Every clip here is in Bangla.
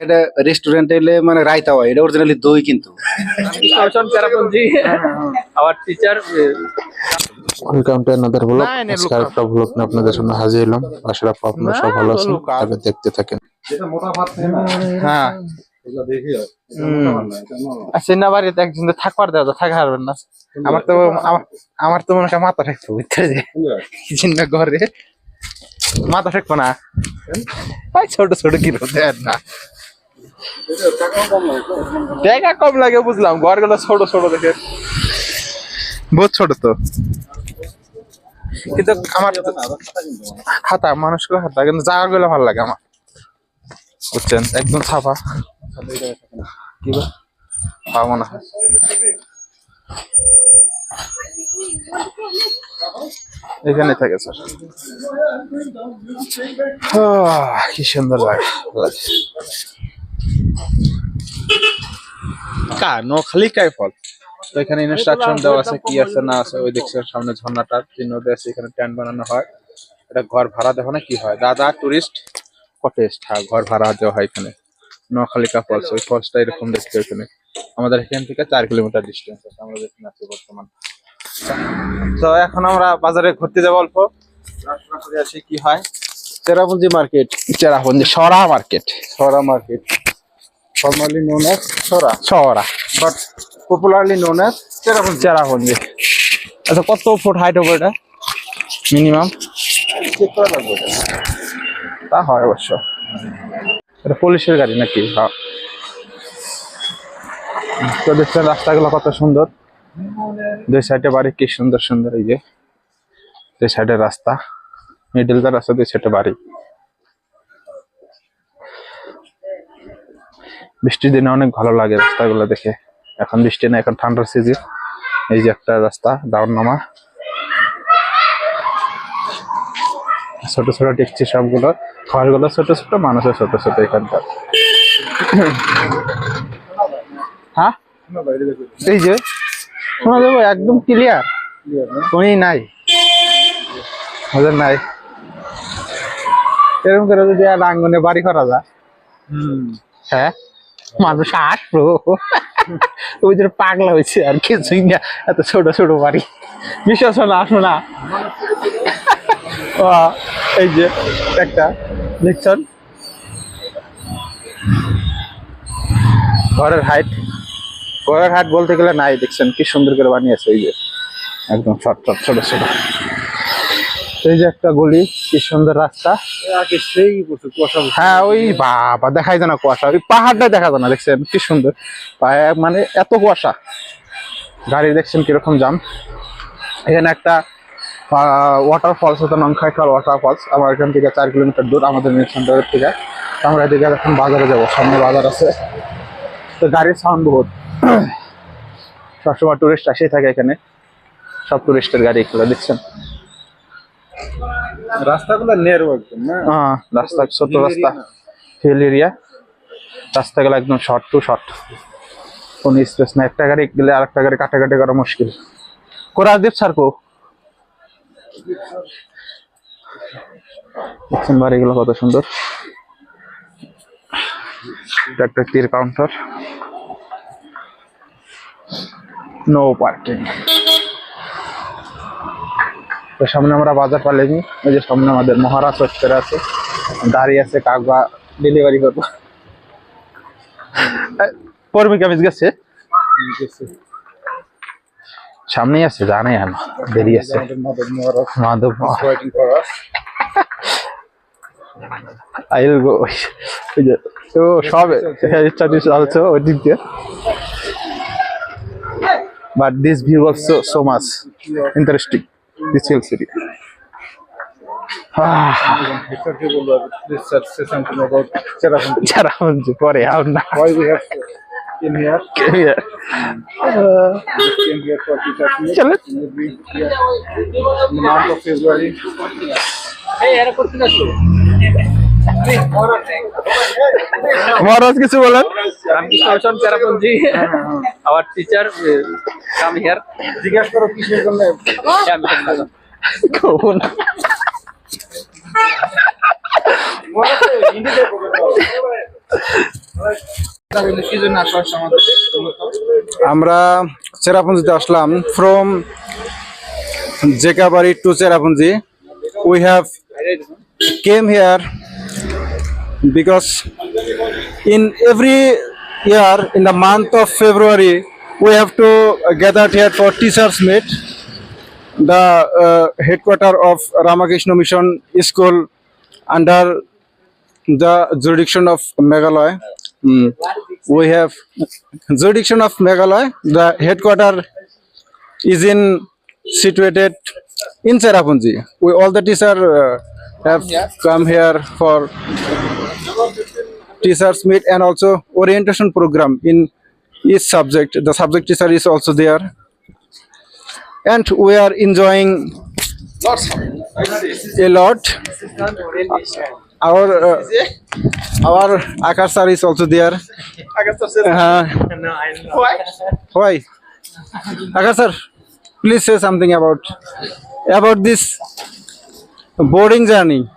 এটা রেস্টুরেন্টে এলে মানে রায়তা হয়। এটা অরিজিনালি দই কিন্তু। Kanchan teacher welcome to another blog আজকে আরেকটা ব্লগ নিয়ে আপনাদের সামনে হাজির হলাম। আশরাফ আপনারা সব ভালো আছেন তবে দেখতে থাকেন। হ্যাঁ। সিনা বাড়িতে একজন থাকবার দেওয়া তো থাকা হারবেন না। আমার তো আমার- তো মনে হয় মাথা ঠেকতো বুঝতে যে চিন্তা ঘরে মাথা ঠেকবো না। ছোট ছোট কি দেন না। টাকা কম লাগে বুঝলাম। ঘরগুলো ছোট ছোট দেখে। বহুত ছোট তো। কিন্তু আমার খাতা মানুষগুলো খাতা কিন্তু জায়গাগুলো ভালো লাগে আমার। বুঝছেন? একদম ছাপা। কি পাবো না। এখানে থাকে স্যার। কি সুন্দর লাগে। কা নো খালি কাই ফল তো এখানে ইনস্ট্রাকশন দেওয়া আছে কি আছে না আছে ওই দেখছেন সামনে ঝর্ণাটা চিহ্ন দেওয়া আছে এখানে ট্যান্ট বানানো হয়। এটা ঘর ভাড়া দেখো না কি হয়? দাদা টুরিস্ট কটেজ হ্যাঁ ঘর ভাড়া দেওয়া হয় এখানে। নোয়াখালীকা ফলস ওই ফলসটা এরকম দেখতে এখানে। আমাদের এখান থেকে চার কিলোমিটার ডিস্টেন্স আছে আমরা যেখানে আছি বর্তমান। তো এখন আমরা বাজারে ঘুরতে যাব অল্প। আসি কি হয়? Cherrapunji market. Cherrapunji Sohra market. Sohra market. Formally known as Sohra Sohra but popularly known as Cherrapunji Cherrapunji আচ্ছা কত ফুট হাইট হবে এটা? মিনিমাম চেক করা লাগবে এটা। তা হয় অবশ্য। এটা পুলিশের গাড়ি নাকি? হ্যাঁ। তো দেখছেন রাস্তাগুলো কত সুন্দর। দুই সাইডে বাড়ি কি সুন্দর সুন্দর এই যে। দুই সাইডে রাস্তা। মিডিলটা রাস্তা দুই সাইডে বাড়ি। বৃষ্টির দিনে অনেক ভালো লাগে রাস্তাগুলো দেখে। এখন বৃষ্টি না এখন ঠান্ডার সিজন এই যে একটা রাস্তা ডাউন নামা ছোট ছোট দেখছি সবগুলো। ঘরগুলো ছোট ছোট মানুষের ছোট ছোট এখানকার। হ্যাঁ? এই যে শোনা যাব একদম ক্লিয়ার কোনই নাই। ওদের নাই। এরকম করে যদি আর আঙ্গনে বাড়ি করা যায়। হ্যাঁ? মানুষ আসব ওই যে পাগলা হয়েছে আর কিছুই না, এত ছোট ছোট বাড়ি। বিশ্বাস হয় না আসো না। এই যে একটা দেখছেন ঘরের হাইট ঘরের হাইট বলতে গেলে নাই, দেখছেন কি সুন্দর করে বানিয়েছে, এই যে। একদম ছট ছোট ছোট ছোট। এই যে একটা গলি কি সুন্দর রাস্তা। সেই কুয়াশা হ্যাঁ ওই বাবা দেখাই যায় না কুয়াশা। ওই পাহাড়টা দেখা যায় না দেখছেন? কি সুন্দর। মানে এত কুয়াশা। গাড়ি দেখছেন কীরকম জাম এখানে একটা ওয়াটার ফলস হতো নংখাইখাল ওয়াটার ফলস আমার এখান থেকে চার কিলোমিটার দূর আমাদের মিল সেন্টারের থেকে। আমরা এদিকে এখন বাজারে যাব সামনে বাজার আছে। তো গাড়ির সাউন্ড বহুত। সবসময় টুরিস্ট আসেই থাকে এখানে। সব টুরিস্টের গাড়ি এগুলো দেখছেন? রাস্তাগুলো নেরো একদম হ্যাঁ রাস্তা ছোট রাস্তা হিল এরিয়া রাস্তাগুলো একদম শর্ট টু শর্ট কোন স্পেস না একটা গাড়ি গেলে আর একটা গাড়ি কাটাকাটি করা মুশকিল। কোরআদীপ স্যার কো? দেখছেন বাড়িগুলো কত সুন্দর। একটা তীর কাউন্টার নো পার্কিং তো সামনে আমরা বাজার পালিনি ওই যে সামনে আমাদের মহারাজ হচ্ছে আছে দাঁড়িয়ে আছে কাকবা ডেলিভারি করব। পরমি কামিজ গেছে? সামনেই আছে জানাই আমি দেরি আছে। মাধব আইল গো ও সব স্টাডি অলসো ওই দিক দিয়ে। But this view also so much interesting this hill city Exactly বলব, please sir, say something about Cherrapunji. যারা বলছে পরে আর না Why we have came here? Came here for teachers meet. চলো Maybe here in the month of February. Maharaj কিছু বলেন। Ramakrishna Cherrapunji our teacher come here জিজ্ঞাস করো কিসের জন্য? আমাদের আমরা চেরাপুঞ্জিতে আসলাম। From জেকাবাড়ি to Cherrapunji we have came here because in every year in the month of February we have to gather here for teachers meet the uh, headquarter of Ramakrishna Mission School under the jurisdiction of Meghalaya. Mm. We have jurisdiction of Meghalaya. The headquarter is in situated in Cherrapunji. We all the teacher uh, have come here for teachers meet and also orientation program in each subject. The subject teacher is also there, and we are enjoying a lot. Our uh, our Akar sir is also there. Uh, why? Akar sir, please say something about about this boarding journey.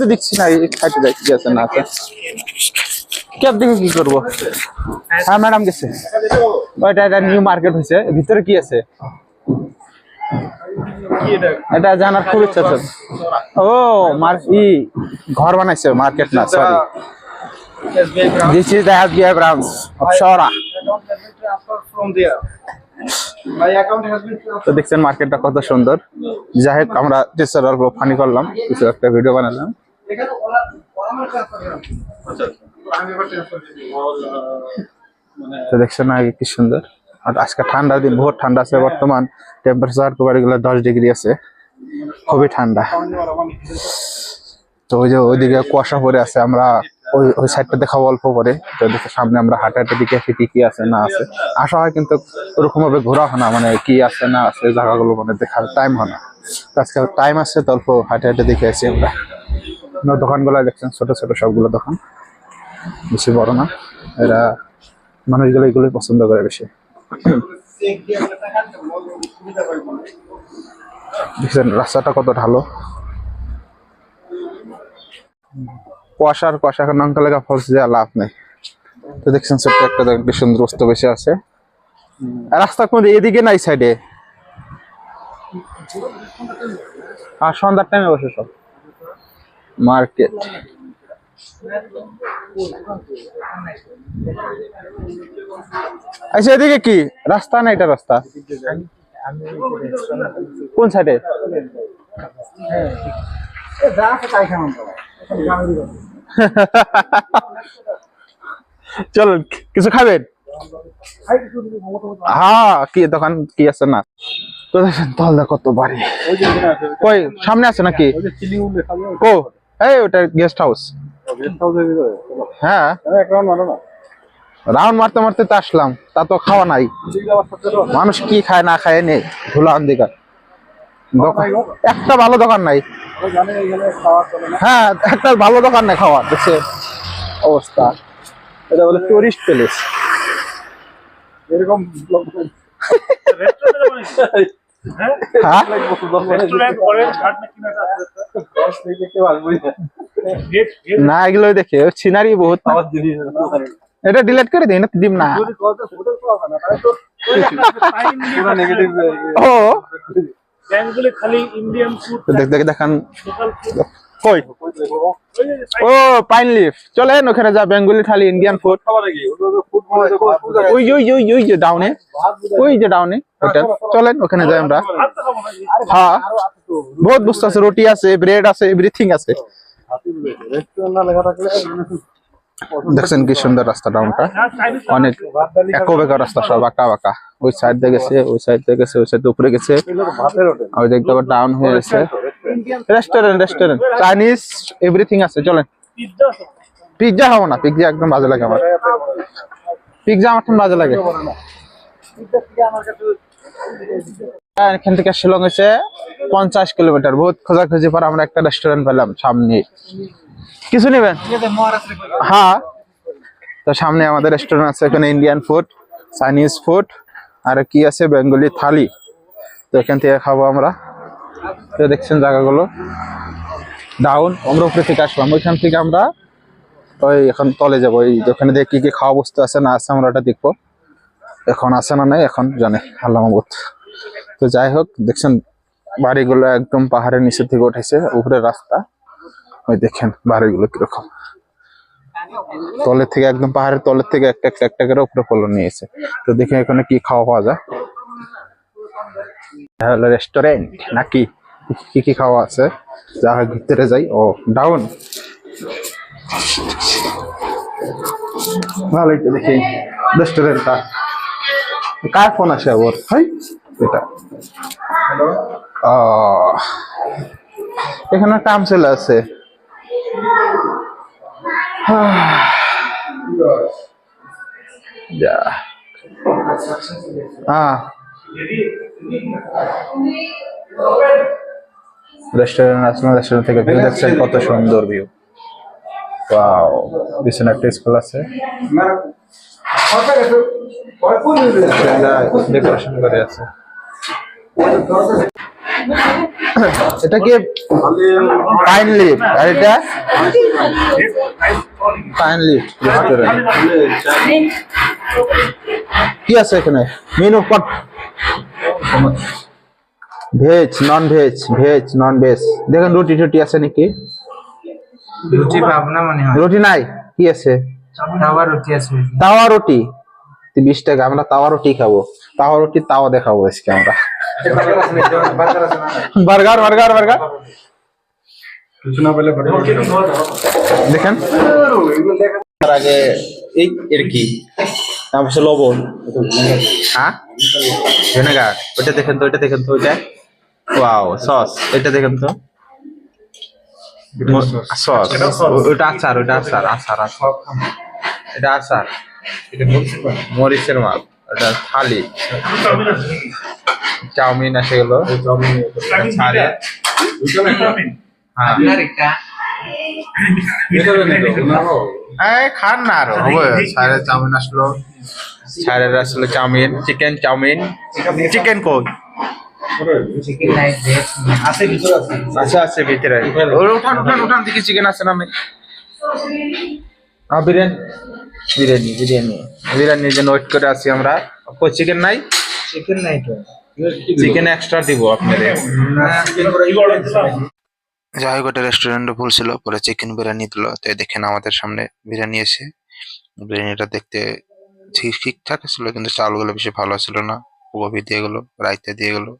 তো দেখছি না খাইতে যাই কি আছে, না আছে ক্যাব দেখে কি করব? হ্যাঁ ম্যাডাম গেছে। ওইটা, এটা নিউ মার্কেট হয়েছে। ভিতরে কি আছে? এটা জানার খুব ইচ্ছা আছে। ও ই, ঘর বানাইছে মার্কেট না sorry this is the SBI branch of শহরা তো দেখছেন মার্কেটটা কত সুন্দর। যাই হোক আমরা টিচার অল্প ফানি করলাম কিছু একটা ভিডিও বানালাম। তো দেখছেন আগে কি সুন্দর। আর আজকে ঠান্ডার দিন বহুত ঠান্ডা আছে বর্তমান। টেম্পারেচারগুলো দশ ডিগ্রি আছে। খুবই ঠান্ডা। তো ওই যে ওইদিকে কুয়াশা পরে আছে আমরা ওই ওই সাইডটা দেখাবো অল্প তো দেখে সামনে আমরা হাঁটা হাঁটা দিকে আসি, কি আছে, না আছে। আসা হয় কিন্তু ওরকম ভাবে ঘোরা হয় না মানে কি আছে, না আছে, জায়গাগুলো মানে দেখার টাইম হয় না। তো আজকে টাইম আছে, তো অল্প হাঁটে হাঁটে দেখে আসি আমরা। দোকানগুলো দেখছেন, ছোট ছোট সবগুলো দোকান। বেশি বড় না। এরা মানুষগুলো এগুলোই পছন্দ করে বেশি। রাস্তাটা কত ঢালো কুয়াশার, কুয়াশা এখন লেখা ফলস দেওয়া লাভ নেই। তো দেখছেন ছোট্ট একটা সুন্দর অস্ত বেশি আছে। রাস্তা কোন এদিকে নাই সাইডে আর সন্ধ্যার টাইমে বসে সব। মার্কেট। আচ্ছা এদিকে কি? রাস্তা না এটা রাস্তা? কোন সাইডে চলুন কিছু খাবেন? হ্যাঁ কি দোকান কি আছে না? তো দেখেন কত বাড়ি। কই, সামনে আছে নাকি? ও এই ওটা গেস্ট হাউস হ্যাঁ। রাউন্ড মারতে মারতে আসলাম, তা তো খাওয়া নাই। মানুষ কি খায় না খায় একটা ভালো দোকান নাই। হ্যাঁ একটা ভালো দোকান নাই খাওয়া দেখছে অবস্থা। এটা বলে টুরিস্ট প্লেস এরকম হ্যাঁ? না এগুলোই দেখে। সিনারি বহুত। এটা ডিলিট করে দিই না দিম না। ও। ব্যাংকগুলি খালি ইন্ডিয়ান ফুড দেখ দেখ দেখান। কই? ও পাইন লিফ চলেন ওখানে যা বেঙ্গলি থালি ইন্ডিয়ান ফুড ওই ওই ওই ওই যে ডাউনে ওই যে ডাউনে হোটেল চলেন ওখানে যাই আমরা। হ্যাঁ। বহুত বস্তু আছে রুটি আছে ব্রেড আছে এভরিথিং আছে। দেখছেন কি সুন্দর রাস্তা ডাউনটা অনেক। একো বেকা রাস্তা সব আঁকা বাঁকা। ওই সাইড দিয়ে গেছে ওই সাইড দিয়ে গেছে ওই সাইড উপরে গেছে। ওই দেখতে আবার ডাউন হয়ে গেছে। রেস্টুরেন্ট রেস্টুরেন্ট চাইনিজ এভরিথিং আছে চলেন। পিৎজা খাব না পিৎজা একদম বাজে লাগে আমার। পিৎজা আমার বাজে লাগে। হ্যাঁ, এখান থেকে শিলং হচ্ছে পঞ্চাশ কিলোমিটার। বহুত খোঁজাখুঁজি পর আমরা একটা রেস্টুরেন্ট পেলাম সামনে। কিছু নেবেন? হ্যাঁ। তো সামনে আমাদের রেস্টুরেন্ট আছে এখানে ইন্ডিয়ান ফুড চাইনিজ ফুড আর কি আছে? বেঙ্গলি থালি। তো এখান থেকে খাব আমরা। তো দেখছেন জায়গাগুলো। ডাউন আমরা উপরে থেকে আসলাম। ওইখান থেকে আমরা ওই এখন তলে যাব। এই ওখানে দিয়ে কি কি খাওয়া বস্তু আছে না আছে আমরা ওটা দেখব। এখন আছে না নাই, এখন জানে। আল্লাহ তো যাই হোক, দেখছেন বাড়িগুলো একদম পাহাড়ের নিচে থেকে উঠেছে। উপরে রাস্তা। ওই দেখেন বাড়িগুলো কীরকম। তলের থেকে একদম পাহাড়ের তলের থেকে একটা একটা একটা করে উপরে পড়ল নিয়েছে। তো দেখি এখানে কি খাওয়া পাওয়া যায়। হলো রেস্টুরেন্ট নাকি? কি কি খাওয়া আছে? যা ভিতরে যাই। ও ডাউন ভালোই তো দেখি রেস্টুরেন্টটা কার ফোন আসে ওর হাই, এটা। এখানে কাম চলে আছে। যা হ্যাঁ রেস্টুরেন্ট আসলাম রেস্টুরেন্ট থেকে ভিউ দেখছেন? কত সুন্দর ভিউ ওয়াও পিছনে একটা স্কুল আছে। ডেকোরেশন করে আছে। এটা কি পাইন লিফ আর এটা? পাইন লিফ কি আছে এখানে? মেনু পট veg non veg veg non veg দেখেন রুটি টুটি আছে নাকি? রুটি পাবো না মনে হয়। রুটি নাই? কি আছে? তাওয়া রুটি আছে। তাওয়া রুটি। তো বিশ টাকা আমরা তাওয়া রুটি খাব। তাওয়া রুটি তাওয়া দেখাবো আজকে আমরা। বার্গার বার্গার বার্গার দেখেন তার আগে এই এর কি নাম হচ্ছে লবণ হ্যাঁ ভিনেগার ওইটা দেখেন তো ওইটা দেখেন তো ওইটা ওয়াও সস এটা দেখেন তো সস ওইটা আচার ওইটা আচার আচার আচার এটা আচার মরিচের মাল এটা থালি। চাউমিন আছে এগুলো। হ্যাঁ। খান না আরও। হবে ছাড়ে চাউমিন আসলো। ছাড়ের আসলো চাউমিন। Chicken chowmein. চিকেন আচ্ছা আছে ভিতরে। ওর উঠান উঠান উঠান দেখি চিকেন আছে না হ্যাঁ বিরিয়ানি। বিরিয়ানি বিরিয়ানি। বিরিয়ানির জন্য ওয়েট করে আছি আমরা। কই চিকেন নাই? চিকেন নাই তো। চিকেন এক্সট্রা দিব আপনাদের। যাই হোক ওটা রেস্টুরেন্টে ভুল ছিল পরে চিকেন বিরিয়ানি দিল। তো এই দেখেন আমাদের সামনে বিরিয়ানি এসে বিরিয়ানিটা দেখতে ঠিক ঠিকঠাক ছিল কিন্তু চালগুলো বেশি ভালো ছিল না। গোবি দিয়ে গেলো রাইতা দিয়ে গেলো।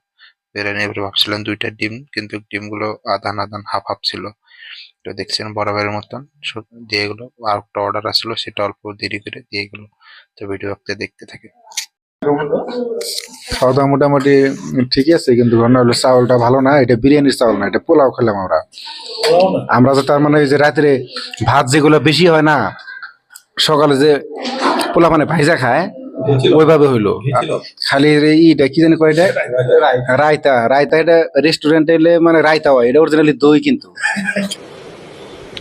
বিরিয়ানি এবারে ভাবছিলাম দুইটা ডিম কিন্তু ডিমগুলো আদান আদান হাফ হাফ ছিল। তো দেখছেন বরাবরের মতন। দিয়ে গেলো। আর একটা অর্ডার আসলো, সেটা অল্প দেরি করে দিয়ে গেলো। তো ভিডিও আপনি দেখতে থাকে। খাওয়া দাওয়া মোটামুটি ঠিকই আছে, কিন্তু চাউলটা ভালো না, এটা বিরিয়ানির চাউল না, এটা পোলাও খেলাম আমরা। আমরা তো তার মানে ওই যে রাত্রে ভাত যেগুলো বেশি হয় না, সকালে যে পোলা মানে ভাইজা খায় ওইভাবে হইল। খালি ইটা কি জানি কয় এটা? রায়তা। রায়তা এটা রেস্টুরেন্টে এলে মানে রায়তা হয়। এটা অরিজিনালি দই কিন্তু।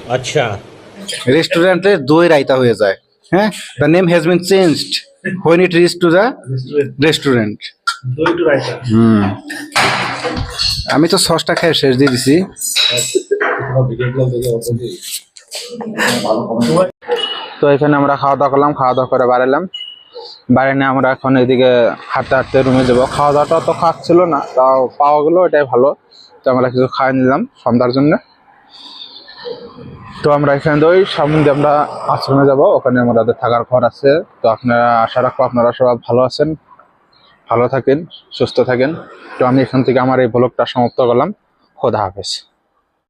আচ্ছা। রেস্টুরেন্টে দই রায়তা হয়ে যায়। হ্যাঁ? The name has been changed when it reach to the restaurant হুম। আমি তো সসটা খেয়ে শেষ দিয়ে দিছি। তো এখানে আমরা খাওয়া দাওয়া করলাম খাওয়া দাওয়া করে বাড়ালাম। বাইরে নিয়ে আমরা এখন এদিকে হাঁটতে হাঁটতে রুমে যাব। খাওয়া দাওয়াটা তো ছিল না, তাও পাওয়া গেলো, এটাই ভালো। তো আমরা কিছু খাই নিলাম সন্ধ্যার জন্য। তো আমরা এখানে ওই সামনে দিয়ে আমরা আশ্রমে যাব, ওখানে আমাদের থাকার ঘর আছে। তো আপনারা আশা রাখব আপনারা সবাই ভালো আছেন, ভালো থাকেন, সুস্থ থাকেন। তো আমি এখান থেকে আমার এই ব্লগটা সমাপ্ত করলাম। খোদা হাফেজ।